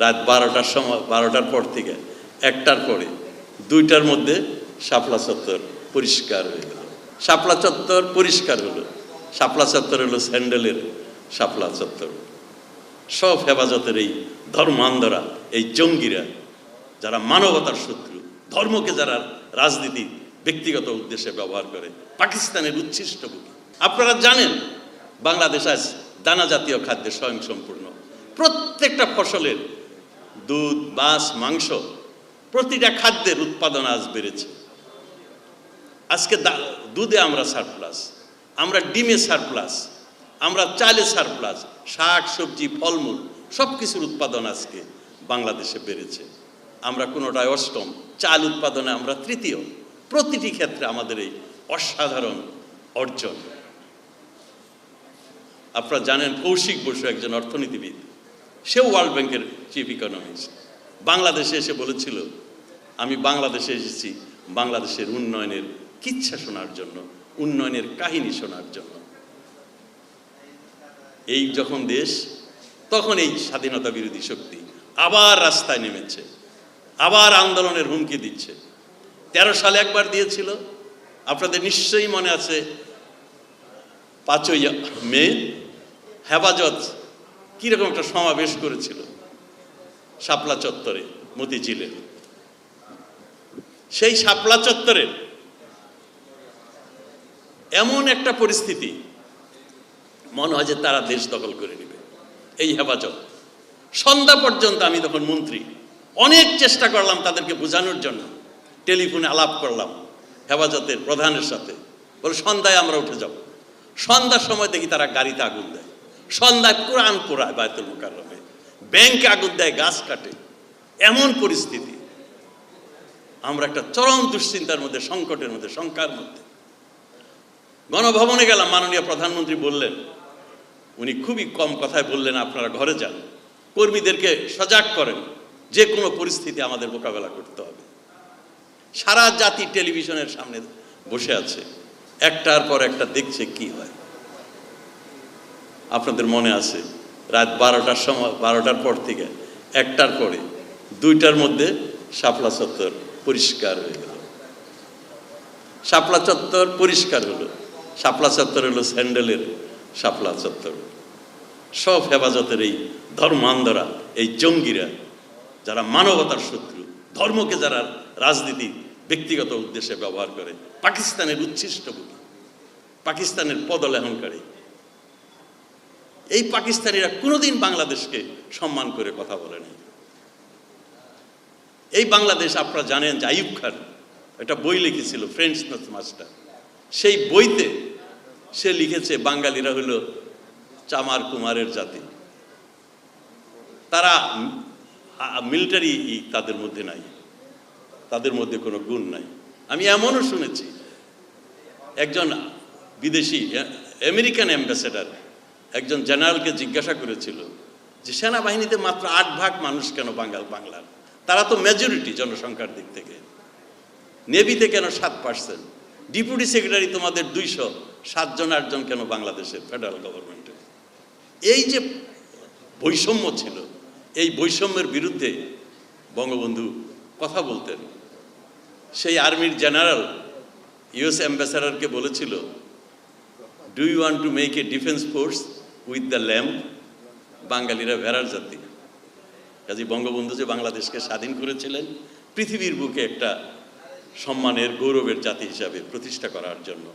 রাত বারোটার সময়, বারোটার পর থেকে একটার পরে দুইটার মধ্যে শাপলা চত্বর পরিষ্কার হয়ে গেল। শাপলা চত্বর পরিষ্কার হলো। শাপলা চত্বর হলো স্যান্ডেলের শাপলা চত্বর। সব হেফাজতের এই ধর্মান্ধরা, এই জঙ্গিরা, যারা মানবতার শত্রু, ধর্মকে যারা রাজনীতি ব্যক্তিগত উদ্দেশ্যে ব্যবহার করে, পাকিস্তানের উচ্ছিষ্ট বুকি। আপনারা জানেন, বাংলাদেশ আজ দানা জাতীয় খাদ্যে স্বয়ংসম্পূর্ণ। প্রত্যেকটা ফসলের দুধ মাছ মাংস, প্রতিটা খাদ্যের উৎপাদন আজ বেড়েছে। আজকে দুধে আমরা সারপ্লাস আমরা ডিমে সারপ্লাস আমরা চালে সারপ্লাস শাক, সবজি, ফলমূল সব কিছুর উৎপাদন আজকে বাংলাদেশে বেড়েছে। আমরা কোনোটায় অষ্টম, চাল উৎপাদনে আমরা তৃতীয়, প্রতিটি ক্ষেত্রে আমাদের এই অসাধারণ অর্জন। আপনারা জানেন কৌশিক বসু একজন অর্থনীতিবিদ। সেও ওয়ার্ল্ড ব্যাংকের চিফ ইকোনমিস্ট বাংলাদেশে এসে বলেছিল, আমি বাংলাদেশে এসেছি, বাংলাদেশের উন্নয়নের কিচ্ছা শোনার জন্য, উন্নয়নের কাহিনী শোনার জন্য। এই যখন দেশ, তখন এই স্বাধীনতা বিরোধী শক্তি আবার রাস্তায় নেমেছে, আবার আন্দোলনের হুমকি দিচ্ছে। তেরো সালে একবার দিয়েছিল। আপনাদের নিশ্চয়ই মনে আছে, পাঁচই মে, হেফাজত কীরকম একটা সমাবেশ করেছিল? শাপলা চত্বরে, মতিঝিলে। সেই শাপলা চত্বরে এমন একটা পরিস্থিতি, মনে হয় যে তারা দেশ দখল করে নেবে। এই হেফাজত। সন্ধ্যা পর্যন্ত আমি তখন মন্ত্রী। অনেক চেষ্টা করলাম তাদেরকে বোঝানোর জন্য। টেলিফোনে আলাপ করলাম হেফাজতের প্রধানের সাথে। বলে, সন্ধ্যায় আমরা উঠে যাব। সন্ধ্যার সময় দেখি তারা গাড়িতে আগুন দেয়। সন্ধ্যায় কোরআন পোড়ায় বায়তুল মুকাররমে। ব্যাংকে আগুন দেয়, গাছ কাটে। এমন পরিস্থিতি। আমরা একটা চরম দুশ্চিন্তার মধ্যে, সংকটের মধ্যে, শঙ্কার মধ্যে। গণভবনে গেলাম, মাননীয় প্রধানমন্ত্রী বললেন, উনি খুবই কম কথায় বললেন, আপনারা ঘরে যান। কর্মীদেরকে সজাগ করেন, যে কোনো পরিস্থিতি আমাদের মোকাবেলা করতে হবে। সারা জাতি টেলিভিশনের সামনে বসে আছে। একটার পর একটা দেখছে কি হয়। আপনাদের মনে আছে? রাত বারোটার সময়, বারোটার পর থেকে, একটার পরে, দুইটার মধ্যে শাপলা চত্বর পরিষ্কার হয়ে গেল। শাপলা চত্বর পরিষ্কার হলো। শাপলা চত্বর হলো স্যান্ডেলের শাপলা চত্বর। সব হেফাজতের এই ধর্মান্ধরা, এই জঙ্গিরা, যারা মানবতার শত্রু, ধর্মকে যারা রাজনীতি, ব্যক্তিগত উদ্দেশ্যে ব্যবহার করে, পাকিস্তানের উচ্ছিষ্ট পাকিস্তানের পদলেহনকারী এই পাকিস্তানিরা কোনোদিন বাংলাদেশকে সম্মান করে কথা বলেনি এই বাংলাদেশ আপনারা জানেন যে আইয়ুব খান, একটা বই লিখেছিল ফ্রেন্ডস নথ মাস্টার সেই বইতে সে লিখেছে, বাঙালিরা হলো চামার কুমারের জাতি। তারা মিলিটারি তাদের মধ্যে নাই। তাদের মধ্যে কোনো গুণ নাই। আমি এমনও শুনেছি, একজন বিদেশি আমেরিকান অ্যাম্বাসেডার একজন জেনারেলকে জিজ্ঞাসা করেছিল যে সেনাবাহিনীতে মাত্র আট ভাগ মানুষ কেন বাঙ্গাল বাংলার? তারা তো মেজরিটি জনসংখ্যার দিক থেকে। নেভিতে কেন সাত পার্সেন্ট ডিপুটি সেক্রেটারি তোমাদের দুইশো, সাতজন, আটজন কেন বাংলাদেশের ফেডারেল গভর্নমেন্টের এই যে বৈষম্য ছিল, এই বৈষম্যের বিরুদ্ধে বঙ্গবন্ধু কথা বলতেন। সেই আর্মির জেনারেল ইউএস অ্যাম্বাসাডারকে বলেছিল do you want to make a defence force with the lamp বাঙালিরা ভেড়ার জাতি। কাজী বঙ্গবন্ধু যে বাংলাদেশকে স্বাধীন করেছিলেন, পৃথিবীর বুকে একটা সম্মানের গৌরবের জাতি হিসাবে প্রতিষ্ঠা করার জন্য।